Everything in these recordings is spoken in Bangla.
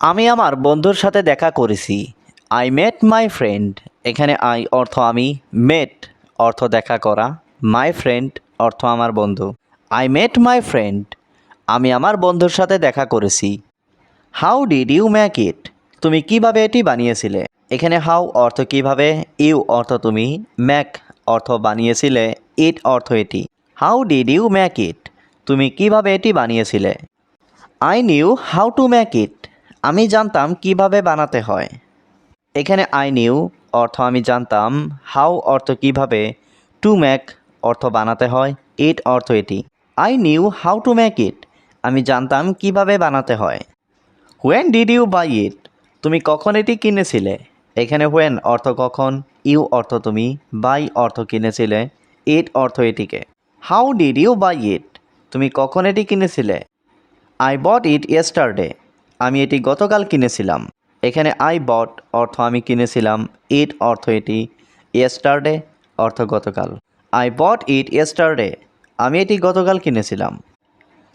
আমি আমার বন্ধুর সাথে দেখা করেছি। আই মেট মাই ফ্রেন্ড এখানে আই অর্থ আমি। মেট অর্থ দেখা করা। মাই ফ্রেন্ড অর্থ আমার বন্ধু। আই মেট মাই ফ্রেন্ড আমি আমার বন্ধুর সাথে দেখা করেছি। How did you make it তুমি কীভাবে এটি বানিয়েছিলে? এখানে হাউ অর্থ কীভাবে? ইউ অর্থ তুমি। ম্যাক অর্থ বানিয়েছিলে। ইট অর্থ এটি। How did you make it তুমি কীভাবে এটি বানিয়েছিলে? I knew how to make it আমি জানতাম কীভাবে বানাতে হয়। এখানে আই নিউ অর্থ আমি জানতাম হাউ অর্থ কীভাবে টু ম্যাক অর্থ বানাতে হয় ইট অর্থ এটি। I knew how to make it আমি জানতাম কীভাবে বানাতে হয়। When did you buy it তুমি কখন এটি কিনেছিলে? এখানে হোয়েন অর্থ কখন ইউ অর্থ তুমি বাই অর্থ কিনেছিলে ইট অর্থ এটিকে। How did you buy it তুমি কখন এটি কিনেছিলে? আই বট ইট ইয়েস্টারডে আমি এটি গতকাল কিনেছিলাম। এখানে আই বট অর্থ আমি কিনেছিলাম। ইট অর্থ এটি। ইয়েস্টারডে অর্থ গতকাল। আই বট ইট ইয়েস্টারডে আমি এটি গতকাল কিনেছিলাম।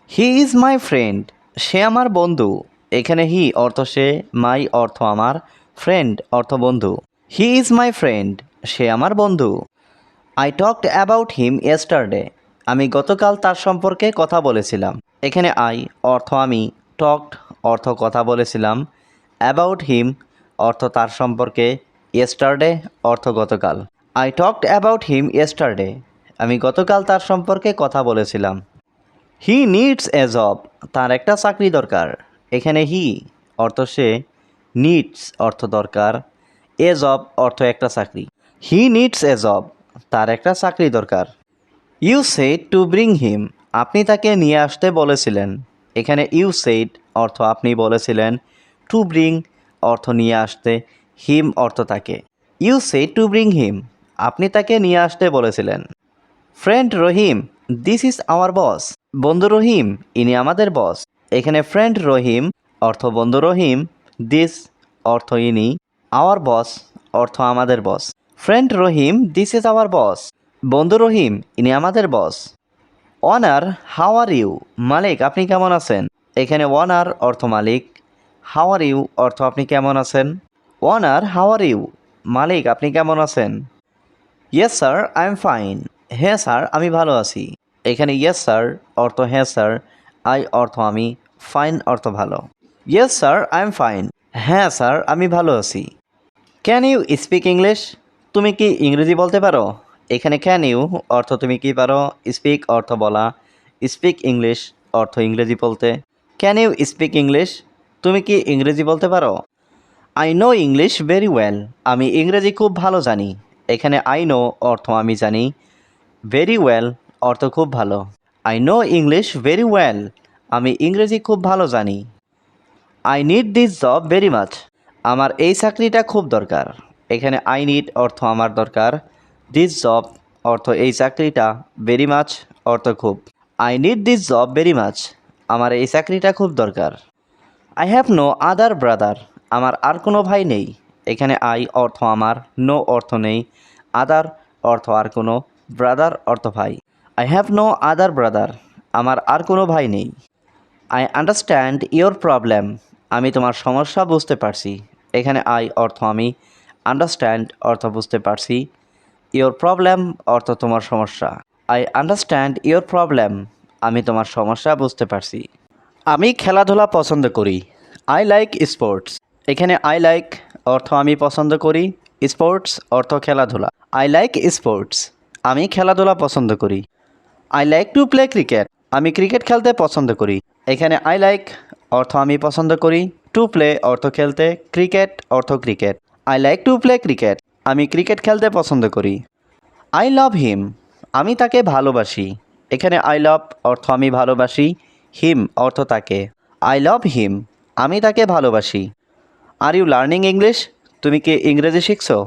হি ইজ মাই ফ্রেন্ড সে আমার বন্ধু। এখানে হি অর্থ সে মাই অর্থ আমার ফ্রেন্ড অর্থ বন্ধু। হি ইজ মাই ফ্রেন্ড সে আমার বন্ধু। I talked about him yesterday আমি গতকাল তার সম্পর্কে কথা বলেছিলাম। এখানে আই অর্থ আমি টকড অর্থ কথা বলেছিলাম অ্যাবাউট হিম অর্থ তার সম্পর্কে ইয়েস্টারডে অর্থ গতকাল। I talked about him yesterday আমি গতকাল তার সম্পর্কে কথা বলেছিলাম। হি নিডস এ জব তার একটা চাকরি দরকার, এখানে হি অর্থ সে নিডস অর্থ দরকার এ জব অর্থ একটা চাকরি। হি নিডস এ জব তার একটা চাকরি দরকার। You said to bring him আপনি তাকে নিয়ে আসতে বলেছিলেন। এখানে ইউ সেড অর্থ আপনি বলেছিলেন টু ব্রিং অর্থ নিয়ে আসতে হিম অর্থ তাকে। You said to bring him আপনি তাকে নিয়ে আসতে বলেছিলেন। Friend Rahim this is our boss বন্ধু রহিম, ইনি আমাদের বস এখানে ফ্রেন্ড রহিম, অর্থ বন্ধু রহিম দিস অর্থ ইনি আওয়ার বস অর্থ আমাদের boss friend Rahim this is our boss বন্ধু রহিম, ইনি আমাদের বস অনার হাও আর ইউ মালিক, আপনি কেমন আছেন? এখানে ওয়ানার অর্থ মালিক। হাও আর ইউ অর্থ আপনি কেমন আছেন? ওয়ানার হাও আর ইউ মালিক, আপনি কেমন আছেন? Yes sir I am fine হ্যাঁ স্যার আমি ভালো আছি। এখানে ইয়েস স্যার অর্থ হ্যাঁ স্যার আই অর্থ আমি ফাইন অর্থ ভালো। Yes sir I am fine হ্যাঁ স্যার আমি ভালো আছি। ক্যান ইউ স্পিক ইংলিশ তুমি কি ইংরেজি বলতে পারো? এখানে ক্যান ইউ অর্থ তুমি কি পারো? স্পিক অর্থ বলা। স্পিক ইংলিশ অর্থ ইংরেজি বলতে। ক্যান ইউ স্পিক ইংলিশ তুমি কি ইংরেজি বলতে পারো? I know English very well আমি ইংরেজি খুব ভালো জানি। এখানে আই নো অর্থ আমি জানি। ভেরি ওয়েল অর্থ খুব ভালো। I know English very well আমি ইংরেজি খুব ভালো জানি। I need this job very much আমার এই চাকরিটা খুব দরকার। এখানে আই নিড অর্থ আমার দরকার। দিস জব অর্থ এই চাকরিটা ভেরি মাচ অর্থ খুব। I need this job very much আমার এই চাকরিটা খুব দরকার। I have no other brother আমার আর কোনো ভাই নেই। এখানে আই অর্থ আমার নো অর্থ নেই। আদার অর্থ আর কোনো ব্রাদার অর্থ ভাই। I have no other brother আমার আর কোনো ভাই নেই। আই আন্ডারস্ট্যান্ড ইয়োর প্রবলেম আমি তোমার সমস্যা বুঝতে পারছি। এখানে আই অর্থ আমি আন্ডারস্ট্যান্ড অর্থ বুঝতে পারছি। ইয়োর প্রবলেম অর্থ তোমার সমস্যা। আই আন্ডারস্ট্যান্ড ইয়োর প্রবলেম আমি তোমার সমস্যা বুঝতে পারছি। আমি খেলাধুলা পছন্দ করি। আই লাইক স্পোর্টস এখানে আই লাইক অর্থ আমি পছন্দ করি। স্পোর্টস অর্থ খেলাধুলা। আই লাইক স্পোর্টস আমি খেলাধুলা পছন্দ করি। I like to play cricket আমি ক্রিকেট খেলতে পছন্দ করি। এখানে আই লাইক অর্থ আমি পছন্দ করি। টু প্লে অর্থ খেলতে। ক্রিকেট অর্থ cricket. I like to play cricket আমি ক্রিকেট খেলতে পছন্দ করি। আই লাভ হিম আমি তাকে ভালোবাসি। এখানে আই লাভ অর্থ আমি ভালোবাসি হিম অর্থ তাকে। আই লাভ হিম আমি তাকে ভালোবাসি। আর ইউ লার্নিং ইংলিশ তুমি কি ইংরেজি শিখছো?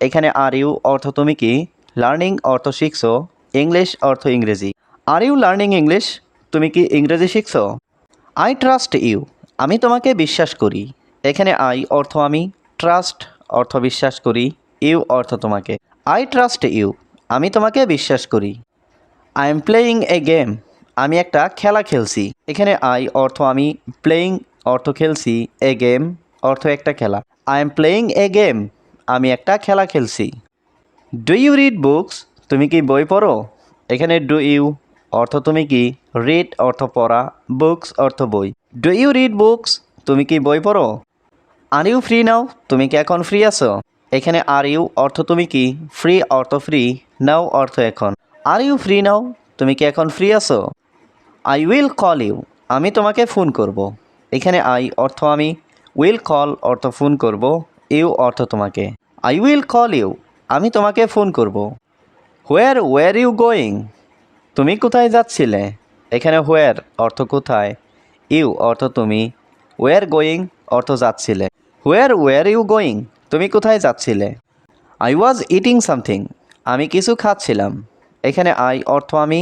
এখানে আর ইউ অর্থ তুমি কি? লার্নিং অর্থ শিখছো। ইংলিশ অর্থ ইংরেজি। আর ইউ লার্নিং ইংলিশ তুমি কি ইংরেজি শিখছো? আই ট্রাস্ট ইউ আমি তোমাকে বিশ্বাস করি। এখানে আই অর্থ আমি ট্রাস্ট অর্থ বিশ্বাস করি। ইউ অর্থ তোমাকে। আই ট্রাস্ট ইউ, আমি তোমাকে বিশ্বাস করি। I am playing a game, আমি একটা খেলা খেলছি। এখানে আই অর্থ আমি প্লেয়িং, অর্থ খেলছি, এ গেম, অর্থ একটা খেলা। I am playing a game, আমি একটা খেলা খেলছি। Do you read books? তুমি কি বই পড়ো? এখানে ডু ইউ, অর্থ তুমি কি? রিড অর্থ পড়া, বুকস অর্থ বই। Do you read books? তুমি কি বই পড়ো? Are you free now? তুমি কি এখন ফ্রি আছো? এখানে আর ইউ অর্থ তুমি কি? ফ্রি অর্থ ফ্রি নাও অর্থ এখন। আর ইউ ফ্রি নাও তুমি কি এখন ফ্রি আছো? আই উইল কল ইউ আমি তোমাকে ফোন করব। এখানে আই অর্থ আমি উইল কল অর্থ ফোন করব ইউ অর্থ তোমাকে। আই উইল কল ইউ আমি তোমাকে ফোন করব। হোয়ার ওয়ার ইউ গোয়িং তুমি কোথায় যাচ্ছিলে? এখানে হোয়ার অর্থ কোথায়? ইউ অর্থ তুমি। ওয়ার গোয়িং অর্থ যাচ্ছিলে। হোয়ার ওয়ার ইউ গোয়িং তুমি কোথায় যাচ্ছিলে? আই ওয়াজ ইটিং সামথিং আমি কিছু খাচ্ছিলাম। এখানে আই অর্থ আমি।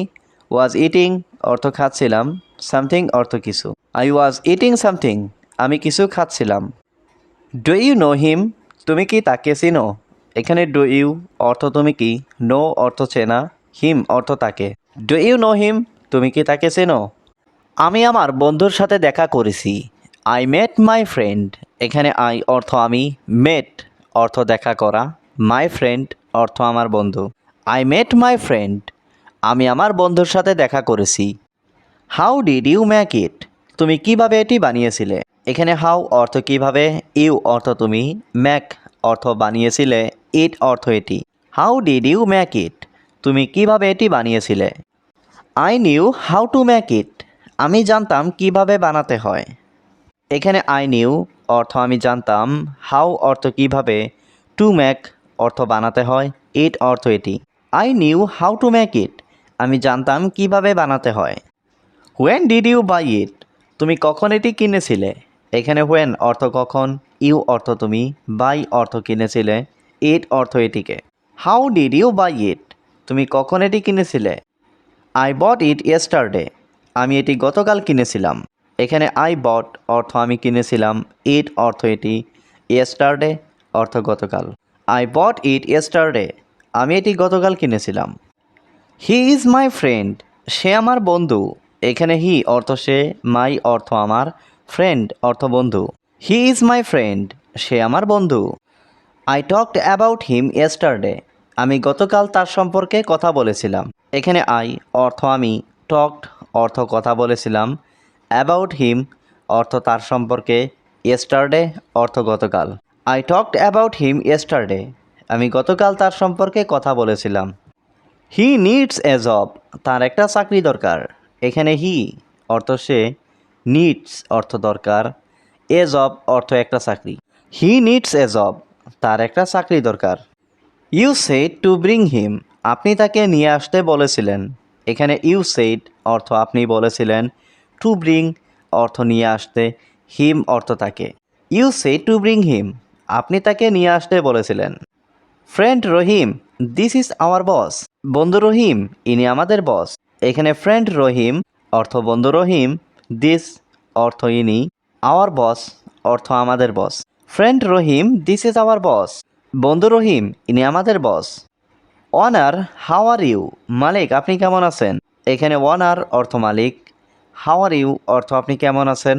ওয়াজ ইটিং অর্থ খাচ্ছিলাম। সামথিং অর্থ কিছু। আই ওয়াজ ইটিং সামথিং আমি কিছু খাচ্ছিলাম। ডু ইউ নো হিম তুমি কি তাকে চিনো? এখানে ডু ইউ অর্থ তুমি কি? নো অর্থ চেনা। হিম অর্থ তাকে। ডু ইউ নো হিম তুমি কি তাকে চেনো? আমি আমার বন্ধুর সাথে দেখা করেছি। আই মেট মাই ফ্রেন্ড এখানে আই অর্থ আমি মেট অর্থ দেখা করা মাই ফ্রেন্ড অর্থ আমার বন্ধু। আই মেট মাই ফ্রেন্ড আমি আমার বন্ধুর সাথে দেখা করেছি। How did you make it তুমি কীভাবে এটি বানিয়েছিলে? এখানে হাউ অর্থ কীভাবে ইউ অর্থ তুমি ম্যাক অর্থ বানিয়েছিলে ইট অর্থ এটি। How did you make it তুমি কীভাবে এটি বানিয়েছিলে? I knew how to make it আমি জানতাম কীভাবে বানাতে হয়। এখানে আই নিউ অর্থ আমি জানতাম, হাউ অর্থ কীভাবে টু ম্যাক অর্থ বানাতে হয় ইট অর্থ এটি। I knew how to make it, আমি জানতাম কীভাবে বানাতে হয়। When did you buy it? তুমি কখন এটি কিনেছিলে? এখানে হোয়েন অর্থ কখন, ইউ অর্থ তুমি, বাই অর্থ কিনেছিলে ইট অর্থ এটিকে। How did you buy it? তুমি কখন এটি কিনেছিলে? আই বট ইট ইয়েস্টারডে, আমি এটি গতকাল কিনেছিলাম। এখানে আই বট অর্থ আমি কিনেছিলাম। ইট অর্থ এটি। ইয়েস্টারডে অর্থ গতকাল। আই বট ইট ইয়েস্টারডে আমি এটি গতকাল কিনেছিলাম। হি ইজ মাই ফ্রেন্ড সে আমার বন্ধু। এখানে হি অর্থ সে মাই অর্থ আমার ফ্রেন্ড অর্থ বন্ধু। হি ইজ মাই ফ্রেন্ড সে আমার বন্ধু। I talked about him yesterday আমি গতকাল তার সম্পর্কে কথা বলেছিলাম। এখানে আই অর্থ আমি টকড অর্থ কথা বলেছিলাম। অ্যাবাউট হিম অর্থ তার সম্পর্কে ইয়েস্টারডে অর্থ গতকাল। I talked about him yesterday আমি গতকাল তার সম্পর্কে কথা বলেছিলাম। হি নিডস এ জব তার একটা চাকরি দরকার। এখানে হি অর্থ সে নিডস অর্থ দরকার। এ জব অর্থ একটা চাকরি। হি নিডস এ জব তার একটা চাকরি দরকার। You said to bring him আপনি তাকে নিয়ে আসতে বলেছিলেন। এখানে ইউ সেড অর্থ আপনি বলেছিলেন। টু ব্রিং অর্থ নিয়ে আসতে হিম অর্থ তাকে। You said to bring him আপনি তাকে নিয়ে আসতে বলেছিলেন। Friend Rahim this is our boss বন্ধু রহিম ইনি আমাদের বস এখানে ফ্রেন্ড রহিম অর্থ বন্ধু রহিম দিস অর্থ ইনি আওয়ার বস অর্থ আমাদের boss friend Rahim this is our boss বন্ধু রহিম ইনি আমাদের বস ওয়ানার হাও আর ইউ মালিক, আপনি কেমন আছেন? এখানে ওয়ানার অর্থ মালিক। হাও আর ইউ অর্থ আপনি কেমন আছেন?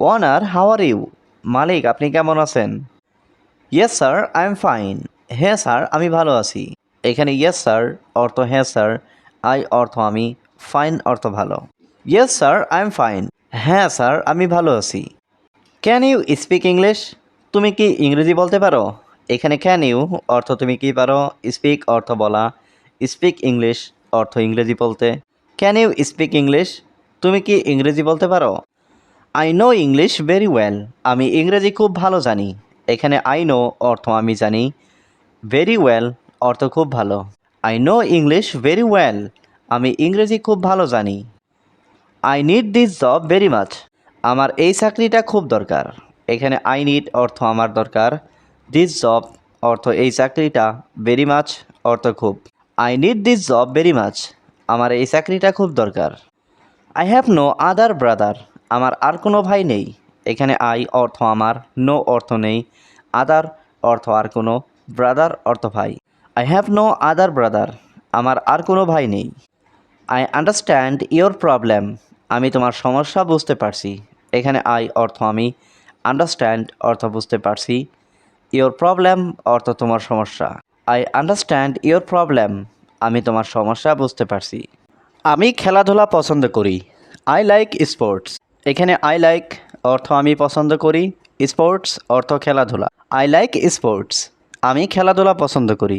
ওয়ানার হাও আর ইউ মালিক, আপনি কেমন আছেন? Yes sir I am fine হ্যাঁ স্যার আমি ভালো আছি। এখানে ইয়েস স্যার অর্থ হ্যাঁ স্যার আই অর্থ আমি ফাইন অর্থ ভালো। Yes sir I am fine হ্যাঁ স্যার আমি ভালো আছি। ক্যান ইউ স্পিক ইংলিশ তুমি কি ইংরেজি বলতে পারো? এখানে ক্যান ইউ অর্থ তুমি কি পারো? স্পিক অর্থ বলা। স্পিক ইংলিশ অর্থ ইংরেজি বলতে। ক্যান ইউ স্পিক ইংলিশ তুমি কি ইংরেজি বলতে পারো? I know English very well আমি ইংরেজি খুব ভালো জানি। এখানে আই নো অর্থ আমি জানি। ভেরি ওয়েল অর্থ খুব ভালো। I know English very well আমি ইংরেজি খুব ভালো জানি। I need this job very much আমার এই চাকরিটা খুব দরকার। এখানে আই নিড অর্থ আমার দরকার। দিস জব অর্থ এই চাকরিটা ভেরি মাচ অর্থ খুব। I need this job very much আমার এই চাকরিটা খুব দরকার। I have no other brother আমার আর কোনো ভাই নেই। এখানে আই অর্থ আমার নো অর্থ নেই। আদার অর্থ আর কোনো ব্রাদার অর্থ ভাই। I have no other brother আমার আর কোনো ভাই নেই। আই আন্ডারস্ট্যান্ড ইয়োর প্রবলেম আমি তোমার সমস্যা বুঝতে পারছি। এখানে আই অর্থ আমি আন্ডারস্ট্যান্ড অর্থ বুঝতে পারছি। ইওর প্রবলেম অর্থ তোমার সমস্যা। আই আন্ডারস্ট্যান্ড ইওর প্রবলেম আমি তোমার সমস্যা বুঝতে পারছি। আমি খেলাধুলা পছন্দ করি। আই লাইক স্পোর্টস এখানে আই লাইক অর্থ আমি পছন্দ করি স্পোর্টস অর্থ খেলাধুলা। আই লাইক স্পোর্টস আমি খেলাধুলা পছন্দ করি।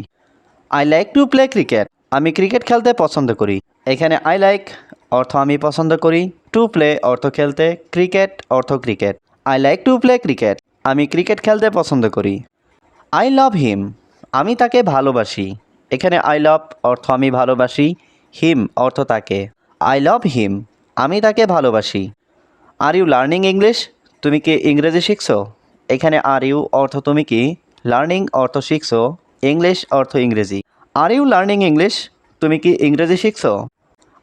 I like to play cricket আমি ক্রিকেট খেলতে পছন্দ করি। এখানে আই লাইক অর্থ আমি পছন্দ করি। টু প্লে অর্থ খেলতে ক্রিকেট অর্থ cricket I like to play cricket আমি ক্রিকেট খেলতে পছন্দ করি। আই লাভ হিম আমি তাকে ভালোবাসি। এখানে আই লাভ অর্থ আমি ভালোবাসি। হিম অর্থ তাকে। আই লাভ হিম আমি তাকে ভালোবাসি। আর ইউ লার্নিং ইংলিশ তুমি কি ইংরেজি শিখছো? এখানে আর ইউ অর্থ তুমি কি? লার্নিং অর্থ শিখছো ইংলিশ অর্থ ইংরেজি। আর ইউ লার্নিং ইংলিশ তুমি কি ইংরেজি শিখছো?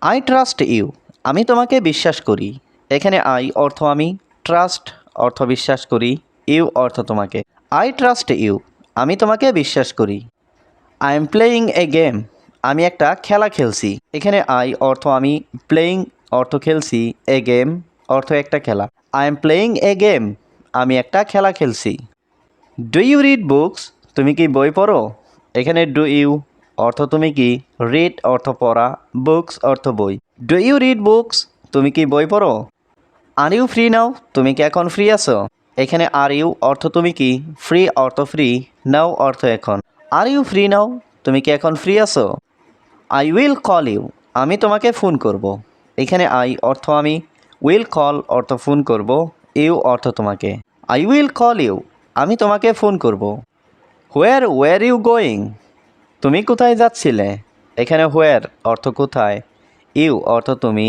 আই ট্রাস্ট ইউ আমি তোমাকে বিশ্বাস করি। এখানে আই অর্থ আমি ট্রাস্ট অর্থ বিশ্বাস করি ইউ অর্থ তোমাকে। আই ট্রাস্ট ইউ আমি তোমাকে বিশ্বাস করি। I am playing a game আমি একটা খেলা খেলছি। এখানে আই অর্থ আমি প্লেয়িং অর্থ খেলছি এ গেম অর্থ একটা খেলা। I am playing a game আমি একটা খেলা খেলছি। ডু ইউ রিড বুকস তুমি কি বই পড়ো? এখানে ডু ইউ অর্থ তুমি কি? রিড অর্থ পড়া। বুকস অর্থ বই। ডু ইউ রিড বুকস তুমি কি বই পড়ো? আর ইউ ফ্রি নাও তুমি কি এখন ফ্রি আছো? এখানে আর ইউ অর্থ তুমি কি? ফ্রি অর্থ ফ্রি নাও অর্থ এখন। আর ইউ ফ্রি নাও তুমি কি এখন ফ্রি আছো? আই উইল কল ইউ আমি তোমাকে ফোন করব। এখানে আই অর্থ আমি উইল কল অর্থ ফোন করব। ইউ অর্থ তোমাকে। আই উইল কল ইউ আমি তোমাকে ফোন করব। হোয়ার ওয়ার ইউ গোয়িং তুমি কোথায় যাচ্ছিলে? এখানে হোয়ার অর্থ কোথায়? ইউ অর্থ তুমি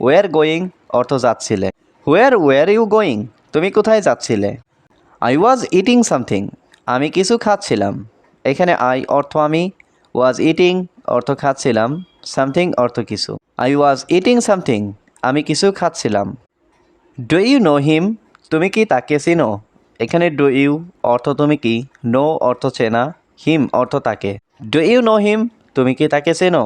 ওয়ার গোয়িং অর্থ যাচ্ছিলে। হোয়ার ওয়ার ইউ গোয়িং তুমি কোথায় যাচ্ছিলে? আই ওয়াজ ইটিং সামথিং আমি কিছু খাচ্ছিলাম। এখানে আই অর্থ আমি ওয়াজ ইটিং অর্থ খাচ্ছিলাম সামথিং অর্থ কিছু। আই ওয়াজ ইটিং সামথিং আমি কিছু খাচ্ছিলাম। ডু ইউ নো হিম তুমি কি তাকে চিনো? এখানে ডু ইউ অর্থ তুমি কি? নো অর্থ চেনা হিম অর্থ তাকে। ডু ইউ নো হিম তুমি কি তাকে চেনো?